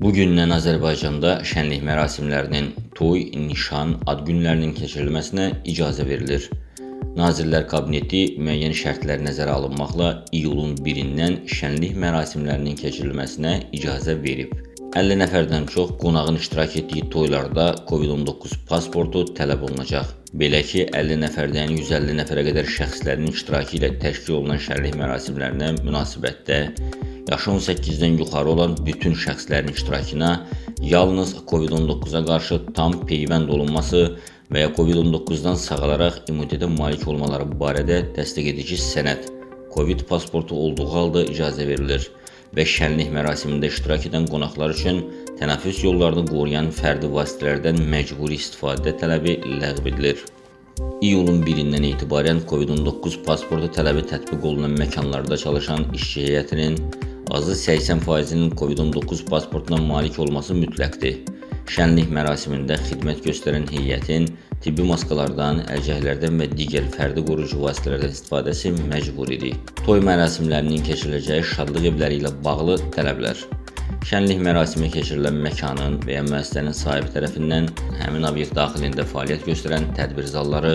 Bugündən Azərbaycanda şənlik mərasimlərinin, toy, nişan, ad günlərinin keçirilməsinə icazə verilir. Nazirlər Kabineti müəyyən şərtlər nəzərə alınmaqla iyulun 1-dən şənlik mərasimlərinin keçirilməsinə icazə verib. 50 nəfərdən çox qonağın iştirak etdiyi toylarda COVID-19 pasportu tələb olunacaq. Belə ki, 50 nəfərdən 150 nəfərə qədər şəxslərin iştirakı ilə təşkil olunan şənlik mərasimlərinə münasibətdə yaşı 18-dən yuxarı olan bütün şəxslərin iştirakına yalnız COVID-19-a qarşı tam peyvənd olunması və ya COVID-19-dan sağalaraq immunitetə malik olmaları barədə təsdiq edici sənəd COVID pasportu olduğu halda icazə verilir və şənlik mərasimində iştirak edən qonaqlar üçün tənəffüs yollarını qoruyan fərdi vasitələrdən məcburi istifadə tələbi ləğv edilir. İyulun 1-dən etibarən COVID-19 pasportu tələbi tətbiq olunan məkanlarda çalışan işçi heyətinin azı 80%-nin COVID-19 pasportuna malik olması mütləqdir. Şənlik mərasimində xidmət göstərən heyətin tibbi maskalardan, əlcəklərdən və digər fərdi qoruyucu vasitələrdən istifadəsi məcburidir. Toy mərasimlərinin keçiriləcəyi şadlıq evləri ilə bağlı tələblər. Şənlik mərasimi keçirilən məkanın və ya müəssisənin sahibi tərəfindən həmin obyekt daxilində fəaliyyət göstərən tədbir zalları,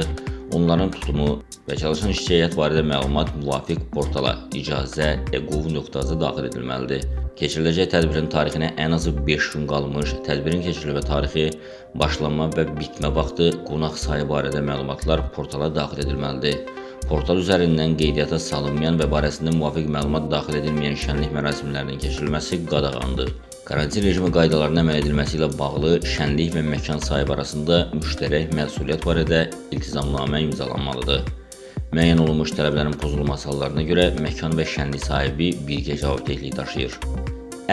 onların tutumu və çalışan işçi heyət barədə məlumat müvafiq portala icazə.gov.az daxil edilməlidir. Keçiriləcək tədbirin tarixinə ən azı 5 gün qalmış, tədbirin keçirilmə tarixi, başlanma və bitmə vaxtı, qonaq sayı barədə məlumatlar portala daxil edilməlidir. Portal üzərindən qeydiyyata salınmayan və barəsində müvafiq məlumat daxil edilməyən şənlik mərasimlərinin keçirilməsi qadağandır. Karantin rejimi qaydalarına əməl edilməsi ilə bağlı şənlik və məkan sahibi arasında müştərək məsuliyyət barədə iltizamnamə imzalanmalıdır. Müəyyən olunmuş tələblərin pozulması hallarına görə məkan və şənlik sahibi birgə cavabdehlik daşıyır.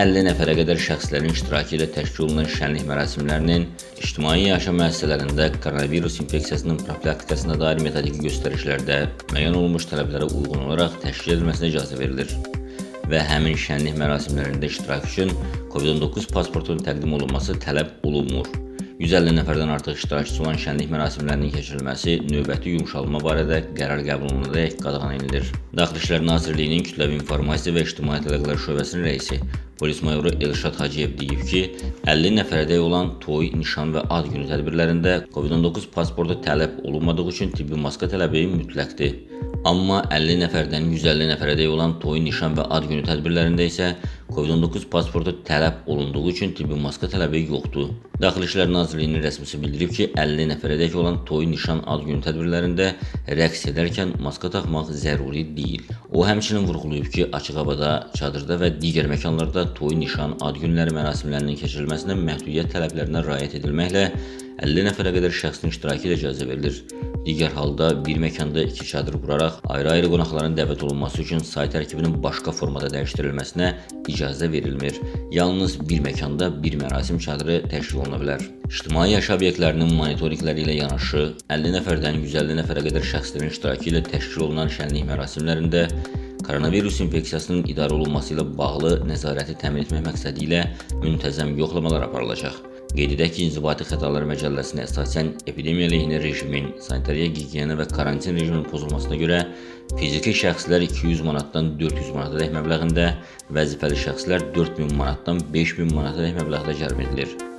50 nəfərə qədər şəxslərin iştirakı ilə təşkil olunan şənlik mərasimlərinin ictimai yaşam müəssisələrində koronavirus infeksiyasının profilaktikasına dair metodiki göstərişlərdə müəyyən olunmuş tələblərə uyğun olaraq təşkil edilməsinə icazə verilir və həmin şənlik mərasimlərində iştirak üçün COVID-19 pasportunun təqdim olunması tələb olunmur. 150 nəfərdən artıq iştirakçısı olan şənlik mərasimlərinin keçirilməsi növbəti yumşalma barədə qərar qəbul olunaraq qadağan edilir. Daxili İşlər Nazirliyinin Kütləvi İnformasiya və İctimaiyyət Əlaqələri Şöbəsinin rəisi Polis mayoru Elşad Hacıyev deyib ki, 50 nəfərədək olan toy, nişan və ad günü tədbirlərində COVID-19 pasportu tələb olunmadığı üçün tibbi maska tələbi mütləqdir. Amma 50 nəfərdən 150 nəfərədək olan toy, nişan və ad günü tədbirlərində isə COVID-19 pasportu tələb olunduğu üçün tibbi maska tələbi yoxdur. Daxili İşlər Nazirliyinin rəsmisi bildirib ki, 50 nəfərədək olan toy, nişan, ad günü tədbirlərində rəqs edərkən maska taxmaq zəruri deyil. O həmçinin vurğulayıb ki, açıq havada, çadırda və digər məkanlarda toy, nişan, ad günləri mərasimlərinin keçirilməsinə məhdudiyyət tələblərinə riayət edilməklə 50 nəfərə qədər şəxsin iştirakı ilə icazə verilir. Digər halda bir məkanda iki çadır quraraq ayrı-ayrı qonaqların dəvət olunması üçün say tərkibinin başqa formada dəyişdirilməsinə icazə verilmir. Yalnız bir məkanda bir mərasim çadırı təşkil oluna bilər. İctimai yaşam obyektlərinin monitorinqləri ilə yanaşı 50 nəfərdən 150 nəfərə qədər şəxslərin iştirakı ilə təşkil olunan şənlik mərasimlərində koronavirus infeksiyasının idarə olunması ilə bağlı nəzarəti təmin etmək məqsədi ilə müntəzəm yoxlamalar aparılacaq. Qeyd edək ki, İnzibati Xətalar Məcəlləsinə əsasən epidemiya əleyhinə rejimin, sanitariya, gigiyena və karantin rejiminin pozulmasına görə fiziki şəxslər 200 manatdan 400 manata dək məbləğində, vəzifəli şəxslər 4000 manatdan 5000 manata dək məbləğdə cərim edilir.